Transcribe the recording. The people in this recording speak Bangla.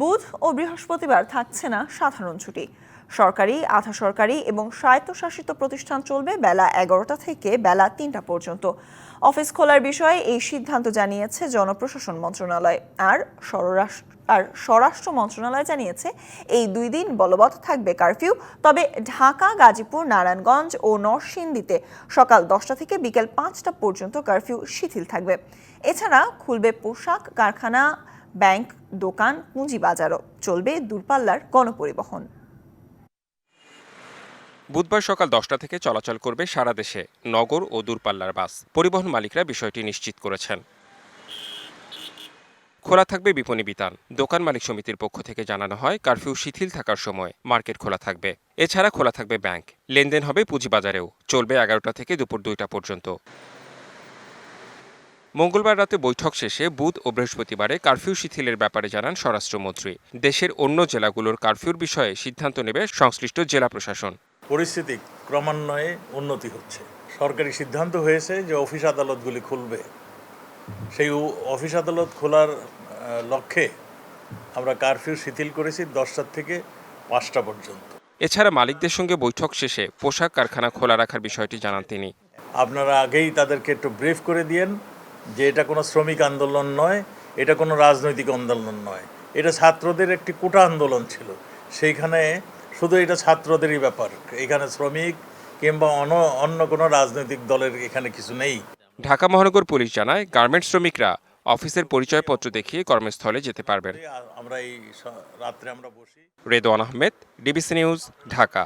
বুধ ও বৃহস্পতিবার থাকছে না সাধারণ ছুটি। সরকারি আধা সরকারি এবং স্বায়ত্তশাসিত প্রতিষ্ঠান চলবে বেলা এগারোটা থেকে বেলা তিনটা পর্যন্ত। অফিস খোলার বিষয়ে এই সিদ্ধান্ত জানিয়েছে জনপ্রশাসন মন্ত্রণালয়। আর স্বরাষ্ট্র আর স্বরাষ্ট্র মন্ত্রণালয় জানিয়েছে এই দুই দিন বলবৎ থাকবে কারফিউ। তবে ঢাকা, গাজীপুর, নারায়ণগঞ্জ ও নরসিংদীতে সকাল দশটা থেকে বিকেল পাঁচটা পর্যন্ত কারফিউ শিথিল থাকবে। এছাড়া খুলবে পোশাক, কারখানা ব্যাংক, দোকান, পুঁজিবাজারও চলবে দূরপাল্লার গণপরিবহন। বুধবার সকাল দশটা থেকে চলাচল করবে সারা দেশে, নগর ও দূরপাল্লার বাস। পরিবহন মালিকরা বিষয়টি নিশ্চিত করেছেন। খোলা থাকবে বিপণী বিতান। দোকান মালিক সমিতির পক্ষ থেকে জানানো হয়, কারফিউ শিথিল থাকার সময় মার্কেট খোলা থাকবে। এছাড়া খোলা থাকবে ব্যাংক। লেনদেন হবে পুঁজিবাজারেও। চলবে এগারোটা থেকে দুপুর দুইটা পর্যন্ত। মঙ্গলবার রাতে বৈঠক শেষে বুধ ও বৃহস্পতিবারে কারফিউ শিথিলের ব্যাপারে জানান স্বরাষ্ট্রমন্ত্রী। দেশের অন্য জেলাগুলোর কারফিউর বিষয়ে সিদ্ধান্ত নেবে সংশ্লিষ্ট জেলা প্রশাসন। পরিস্থিতি ক্রমান্বয়ে উন্নতি হচ্ছে। সরকারি সিদ্ধান্ত হয়েছে যে অফিস আদালতগুলি খুলবে। সেই অফিস আদালত খোলার লক্ষ্যে আমরা কারফিউ শিথিল করেছি দশটার থেকে পাঁচটা পর্যন্ত। এছাড়া মালিকদের সঙ্গে বৈঠক শেষে পোশাক কারখানা খোলা রাখার বিষয়টি জানান তিনি। আপনারা আগেই তাদেরকে একটু ব্রিফ করে দিয়েন। যে এটা কোনো শ্রমিক আন্দোলন নয় এটা কোনো রাজনৈতিক আন্দোলন নয়। এটা ছাত্রদের একটি কোটা আন্দোলন ছিল। সেইখানে শুধু এটা ছাত্রদেরই ব্যাপার। এখানে শ্রমিক কিংবা অন্য অন্য কোনো রাজনৈতিক দলের এখানে কিছু নেই। ঢাকা মহানগর পুলিশ জানায় গার্মেন্টস শ্রমিকরা অফিসের পরিচয়পত্র দেখিয়ে কর্মস্থলে যেতে পারবেন। আমরা এই রাত্রে আমরা বসি। Redwan Ahmed DBC news Dhaka.